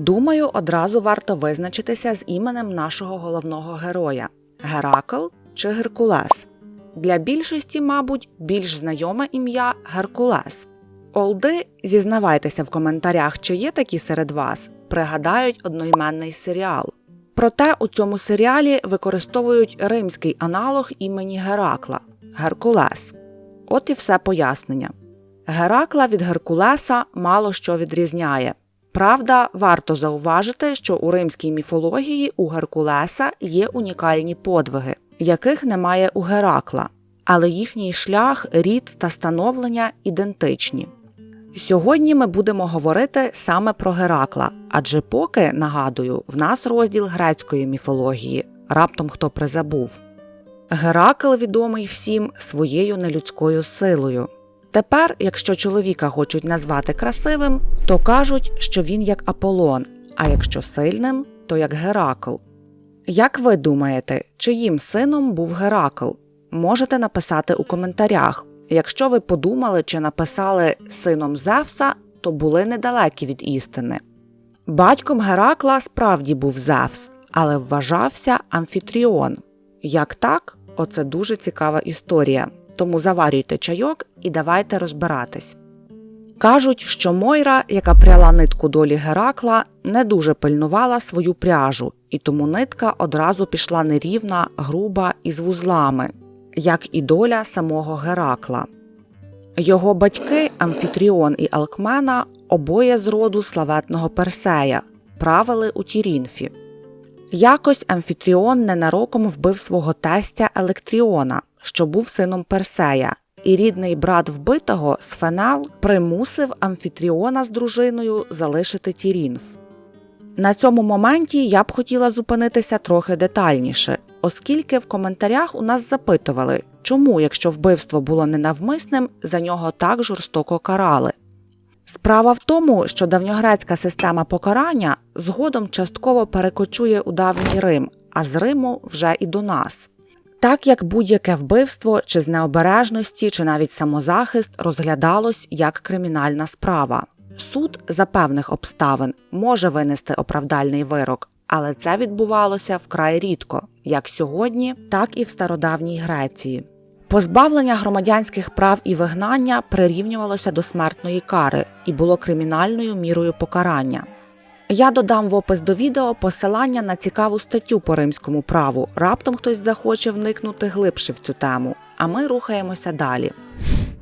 Думаю, одразу варто визначитися з іменем нашого головного героя Геракл чи Геркулес. Для більшості, мабуть, більш знайоме ім'я Геркулес. Олди, зізнавайтеся в коментарях, чи є такі серед вас, пригадають одноіменний серіал. Проте у цьому серіалі використовують римський аналог імені Геракла Геркулес. От і все пояснення. Геракла від Геркулеса мало що відрізняє. Правда, варто зауважити, що у римській міфології у Геркулеса є унікальні подвиги, яких немає у Геракла, але їхній шлях, рід та становлення ідентичні. Сьогодні ми будемо говорити саме про Геракла, адже поки, нагадую, в нас розділ грецької міфології, раптом хто призабув. Геракл відомий всім своєю нелюдською силою. Тепер, якщо чоловіка хочуть назвати красивим, то кажуть, що він як Аполлон, а якщо сильним, то як Геракл. Як ви думаєте, чиїм сином був Геракл? Можете написати у коментарях. Якщо ви подумали чи написали сином Зевса, то були недалекі від істини. Батьком Геракла справді був Зевс, але вважався Амфітріон. Як так? Оце дуже цікава історія. Тому заварюйте чайок і давайте розбиратись. Кажуть, що Мойра, яка пряла нитку долі Геракла, не дуже пильнувала свою пряжу, і тому нитка одразу пішла нерівна, груба і з вузлами, як і доля самого Геракла. Його батьки Амфітріон і Алкмена обоє з роду славетного Персея, правили у Тірінфі. Якось Амфітріон ненароком вбив свого тестя Електріона, що був сином Персея, і рідний брат вбитого Сфенал примусив Амфітріона з дружиною залишити Тірінф. На цьому моменті я б хотіла зупинитися трохи детальніше, оскільки в коментарях у нас запитували, чому, якщо вбивство було ненавмисним, за нього так жорстоко карали. Справа в тому, що давньогрецька система покарання згодом частково перекочує у давній Рим, а з Риму вже і до нас. Так як будь-яке вбивство чи з необережності, чи навіть самозахист розглядалось як кримінальна справа. Суд за певних обставин може винести оправдальний вирок, але це відбувалося вкрай рідко, як сьогодні, так і в стародавній Греції. Позбавлення громадянських прав і вигнання прирівнювалося до смертної кари і було кримінальною мірою покарання. Я додам в опис до відео посилання на цікаву статтю по римському праву. Раптом хтось захоче вникнути глибше в цю тему. А ми рухаємося далі.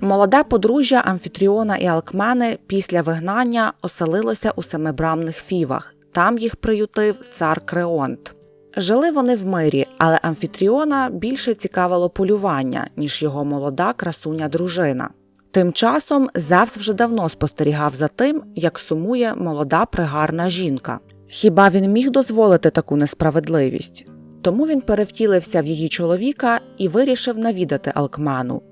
Молоде подружжя Амфітріона і Алкмени після вигнання оселилося у семибрамних фівах. Там їх приютив цар Креонт. Жили вони в мирі, але Амфітріона більше цікавило полювання, ніж його молода красуня дружина. Тим часом Зевс вже давно спостерігав за тим, як сумує молода пригарна жінка. Хіба він міг дозволити таку несправедливість? Тому він перевтілився в її чоловіка і вирішив навідати Алкману.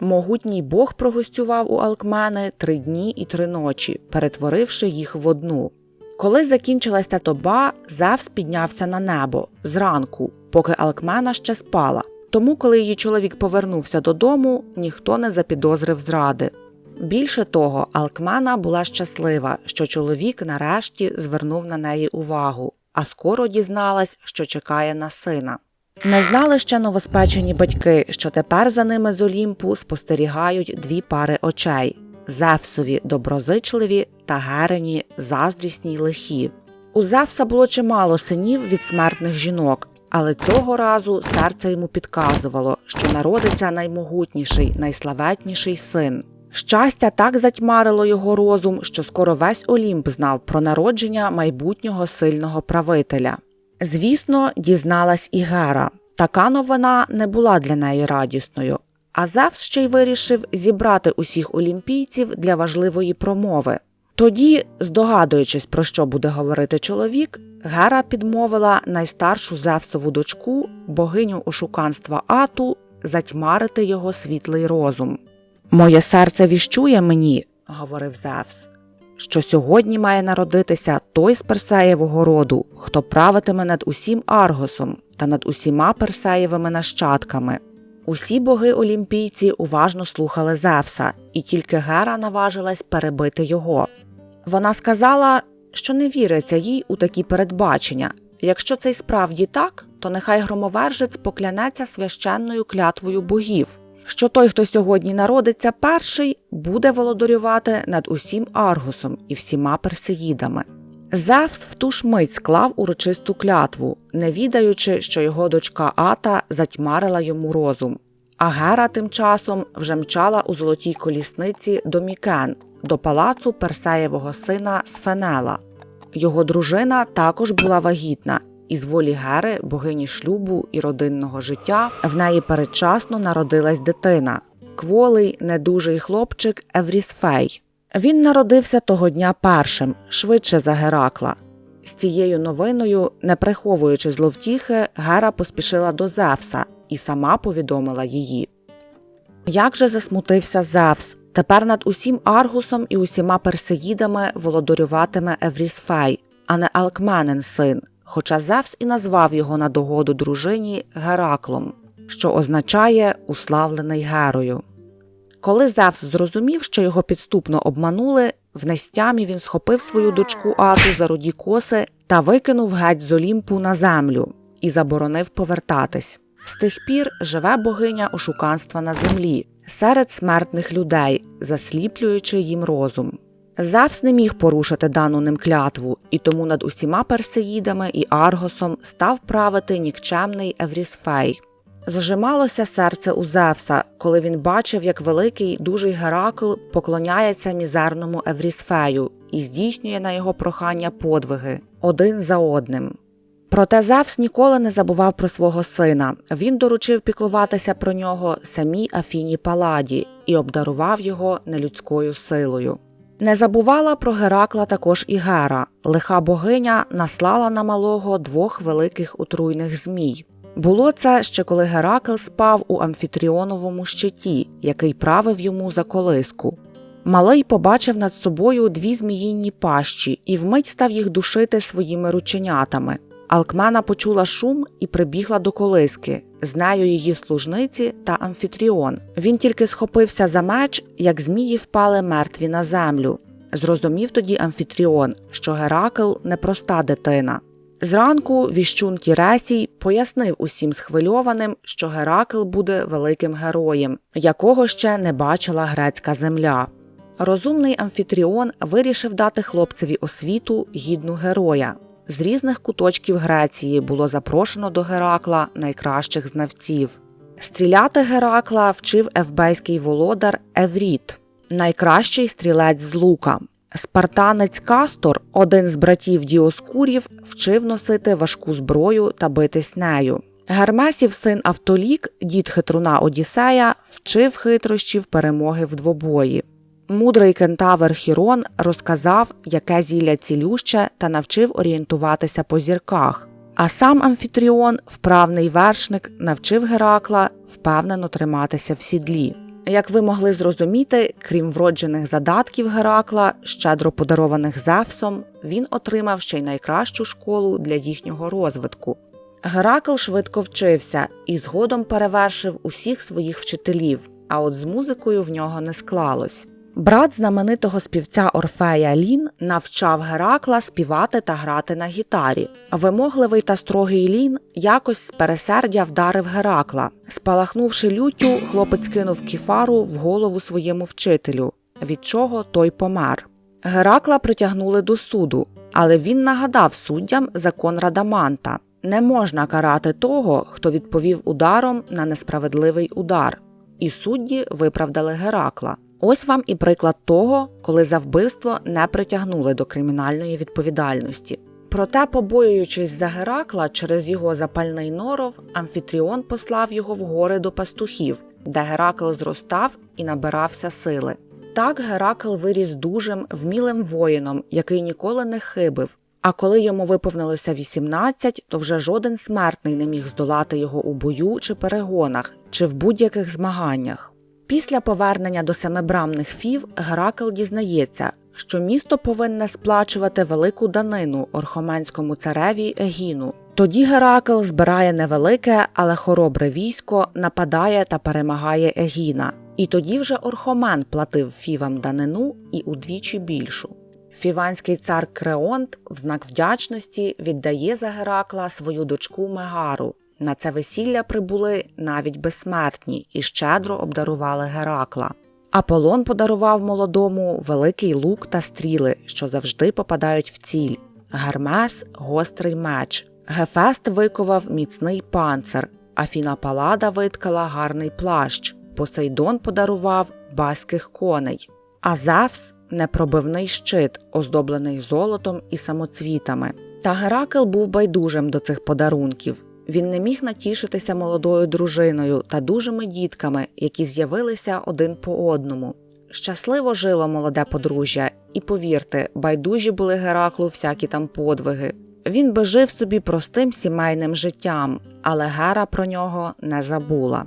Могутній Бог прогостював у Алкмени три дні і три ночі, перетворивши їх в одну. Коли закінчилася доба, Зевс піднявся на небо зранку, поки Алкмена ще спала. Тому, коли її чоловік повернувся додому, ніхто не запідозрив зради. Більше того, Алкмена була щаслива, що чоловік нарешті звернув на неї увагу, а скоро дізналась, що чекає на сина. Не знали ще новоспечені батьки, що тепер за ними з Олімпу спостерігають дві пари очей Зевсові доброзичливі та Герені заздрісні й лихі. У Зевса було чимало синів від смертних жінок, але цього разу серце йому підказувало, що народиться наймогутніший, найславетніший син. Щастя так затьмарило його розум, що скоро весь Олімп знав про народження майбутнього сильного правителя. Звісно, дізналась і Гера. Така новина не була для неї радісною, а Зевс ще й вирішив зібрати усіх олімпійців для важливої промови. Тоді, здогадуючись, про що буде говорити чоловік, Гера підмовила найстаршу Зевсову дочку, богиню ошуканства Ату, затьмарити його світлий розум. Моє серце віщує мені, говорив Зевс, що сьогодні має народитися той з Персеєвого роду, хто правитиме над усім Аргосом та над усіма Персеєвими нащадками. Усі боги олімпійці уважно слухали Зевса, і тільки Гера наважилась перебити його. Вона сказала, що не віриться їй у такі передбачення. Якщо це й справді так, то нехай громовержець поклянеться священною клятвою богів, що той, хто сьогодні народиться перший, буде володарювати над усім Аргусом і всіма персеїдами. Зевс в ту ж мить склав урочисту клятву, не відаючи, що його дочка Ата затьмарила йому розум. А Гера тим часом вже мчала у золотій колісниці до Мікен, до палацу Персеєвого сина Сфенела. Його дружина також була вагітна, і з волі Гери, богині шлюбу і родинного життя, в неї передчасно народилась дитина кволий, недужий хлопчик Еврісфей. Він народився того дня першим, швидше за Геракла. З цією новиною, не приховуючи зловтіхи, Гера поспішила до Зевса і сама повідомила її. Як же засмутився Зевс, тепер над усім Аргусом і усіма персеїдами володарюватиме Еврісфей, а не Алкменен син, хоча Зевс і назвав його на догоду дружині Гераклом, що означає уславлений Герою. Коли Зевс зрозумів, що його підступно обманули, в нестямі він схопив свою дочку Ату за руді коси та викинув геть з Олімпу на землю і заборонив повертатись. З тих пір живе богиня ошуканства на землі, серед смертних людей, засліплюючи їм розум. Зевс не міг порушити дану ним клятву, і тому над усіма персеїдами і Аргосом став правити нікчемний Еврісфей. Зажималося серце у Зевса, коли він бачив, як великий дужий Геракл поклоняється мізерному Еврісфею і здійснює на його прохання подвиги один за одним. Проте Зевс ніколи не забував про свого сина. Він доручив піклуватися про нього самій Афіні Паладі і обдарував його нелюдською силою. Не забувала про Геракла також і Гера. Лиха богиня наслала на малого двох великих отруйних змій. Було це ще коли Геракл спав у амфітріоновому щиті, який правив йому за колиску. Малий побачив над собою дві зміїнні пащі і вмить став їх душити своїми рученятами. Алкмена почула шум і прибігла до колиски, з нею її служниці та амфітріон. Він тільки схопився за меч, як змії впали мертві на землю. Зрозумів тоді амфітріон, що Геракл непроста дитина. Зранку віщун Тіресій пояснив усім схвильованим, що Геракл буде великим героєм, якого ще не бачила грецька земля. Розумний амфітріон вирішив дати хлопцеві освіту гідну героя. З різних куточків Греції було запрошено до Геракла найкращих знавців. Стріляти Геракла вчив евбейський володар Евріт, найкращий стрілець з лука. Спартанець Кастор, один з братів Діоскурів, вчив носити важку зброю та битись нею. Гермесів син Автолік, дід хитруна Одіссея, вчив хитрощів перемоги в двобої. Мудрий кентавр Хірон розказав, яке зілля цілюще, та навчив орієнтуватися по зірках. А сам Амфітріон, вправний вершник, навчив Геракла впевнено триматися в сідлі. Як ви могли зрозуміти, крім вроджених задатків Геракла, щедро подарованих Зевсом, він отримав ще й найкращу школу для їхнього розвитку. Геракл швидко вчився і згодом перевершив усіх своїх вчителів, а от з музикою в нього не склалось. Брат знаменитого співця Орфея Лін навчав Геракла співати та грати на гітарі. Вимогливий та строгий Лін якось з пересердя вдарив Геракла. Спалахнувши люттю, хлопець кинув кіфару в голову своєму вчителю, від чого той помер. Геракла притягнули до суду, але він нагадав суддям закон Радаманта не можна карати того, хто відповів ударом на несправедливий удар. І судді виправдали Геракла. Ось вам і приклад того, коли за вбивство не притягнули до кримінальної відповідальності. Проте, побоюючись за Геракла через його запальний норов, Амфітріон послав його в гори до пастухів, де Геракл зростав і набирався сили. Так Геракл виріс дужим, вмілим воїном, який ніколи не хибив. А коли йому виповнилося 18, то вже жоден смертний не міг здолати його у бою чи перегонах, чи в будь-яких змаганнях. Після повернення до семибрамних фів Геракл дізнається, що місто повинне сплачувати велику данину орхоменському цареві Егіну. Тоді Геракл збирає невелике, але хоробре військо, нападає та перемагає Егіна. І тоді вже Орхомен платив фівам данину і удвічі більшу. Фіванський цар Креонт в знак вдячності віддає за Геракла свою дочку Мегару. На це весілля прибули навіть безсмертні і щедро обдарували Геракла. Аполлон подарував молодому великий лук та стріли, що завжди попадають в ціль. Гермес гострий меч. Гефест виковав міцний панцир, Афіна Палада виткала гарний плащ. Посейдон подарував баських коней, а Зевс непробивний щит, оздоблений золотом і самоцвітами. Та Геракл був байдужим до цих подарунків. Він не міг натішитися молодою дружиною та дужими дітками, які з'явилися один по одному. Щасливо жило молоде подружжя, і повірте, байдужі були Гераклу всякі там подвиги. Він би жив собі простим сімейним життям, але Гера про нього не забула.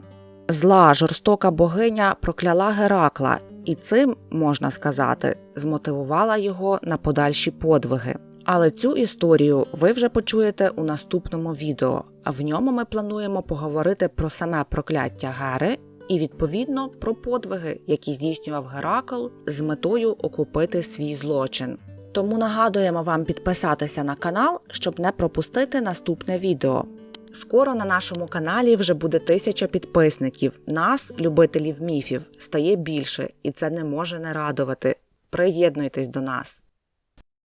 Зла жорстока богиня прокляла Геракла, і цим, можна сказати, змотивувала його на подальші подвиги. Але цю історію ви вже почуєте у наступному відео. В ньому ми плануємо поговорити про саме прокляття Гери і відповідно про подвиги, які здійснював Геракл з метою окупити свій злочин. Тому нагадуємо вам підписатися на канал, щоб не пропустити наступне відео. Скоро на нашому каналі вже буде тисяча підписників. Нас, любителів міфів, стає більше, і це не може не радувати. Приєднуйтесь до нас.